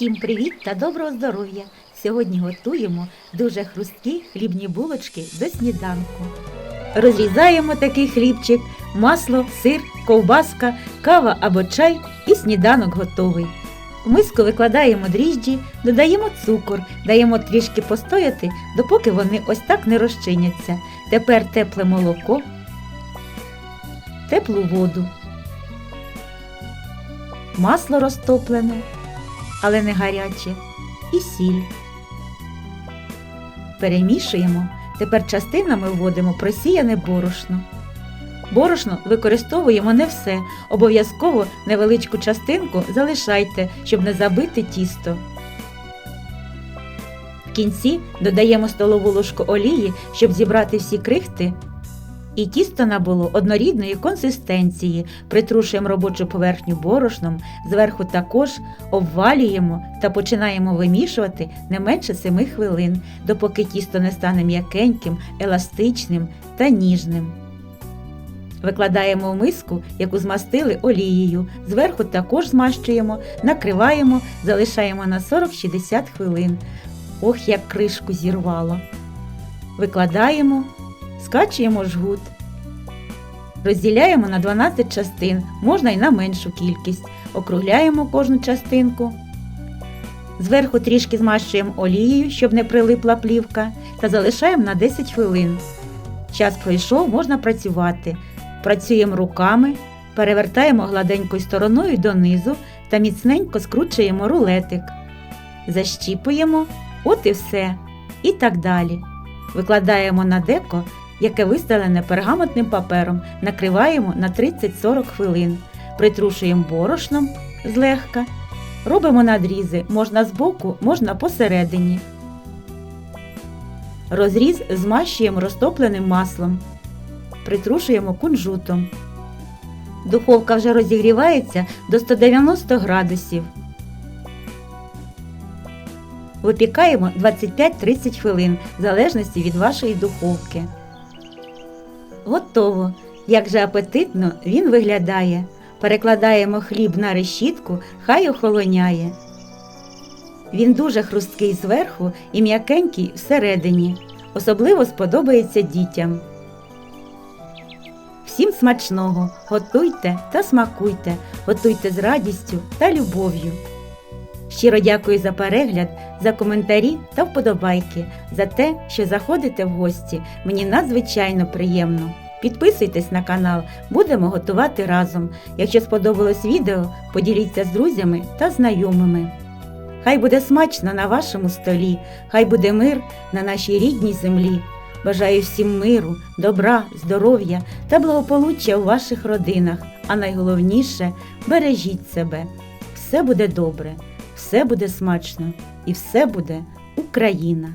Всім привіт та доброго здоров'я! Сьогодні готуємо дуже хрусткі хлібні булочки до сніданку. Розрізаємо такий хлібчик, масло, сир, ковбаска, кава або чай і сніданок готовий. В миску викладаємо дріжджі, додаємо цукор, даємо трішки постояти, допоки вони ось так не розчиняться. Тепер тепле молоко, теплу воду, масло розтоплене, але не гаряче, і сіль. Перемішуємо. Тепер частинами вводимо просіяне борошно. Борошно використовуємо не все, обов'язково невеличку частинку залишайте, щоб не забити тісто. В кінці додаємо столову ложку олії, щоб зібрати всі крихти. І тісто набуло однорідної консистенції, притрушуємо робочу поверхню борошном, зверху також обвалюємо та починаємо вимішувати не менше 7 хвилин, допоки тісто не стане м'якеньким, еластичним та ніжним. Викладаємо в миску, яку змастили олією, зверху також змащуємо, накриваємо, залишаємо на 40-60 хвилин. Ох, як кришку зірвало. Викладаємо, скачуємо жгут. Розділяємо на 12 частин, можна й на меншу кількість. Округляємо кожну частинку. Зверху трішки змащуємо олією, щоб не прилипла плівка, та залишаємо на 10 хвилин. Час пройшов, можна працювати. Працюємо руками, перевертаємо гладенькою стороною донизу та міцненько скручуємо рулетик. Защіпуємо, от і все. І так далі. Викладаємо на деко, яке вистелене пергаментним папером, накриваємо на 30-40 хвилин, притрушуємо борошном злегка, робимо надрізи можна збоку, можна посередині. Розріз змащуємо розтопленим маслом, притрушуємо кунжутом. Духовка вже розігрівається до 190 градусів. Випікаємо 25-30 хвилин в залежності від вашої духовки. Готово. Як же апетитно він виглядає. Перекладаємо хліб на решітку, хай охолоняє. Він дуже хрусткий зверху і м'якенький всередині. Особливо сподобається дітям. Всім смачного! Готуйте та смакуйте, готуйте з радістю та любов'ю. Щиро дякую за перегляд, за коментарі та вподобайки, за те, що заходите в гості. Мені надзвичайно приємно. Підписуйтесь на канал, будемо готувати разом. Якщо сподобалось відео, поділіться з друзями та знайомими. Хай буде смачно на вашому столі, хай буде мир на нашій рідній землі. Бажаю всім миру, добра, здоров'я та благополуччя у ваших родинах, а найголовніше бережіть себе. Все буде добре, все буде смачно і все буде Україна.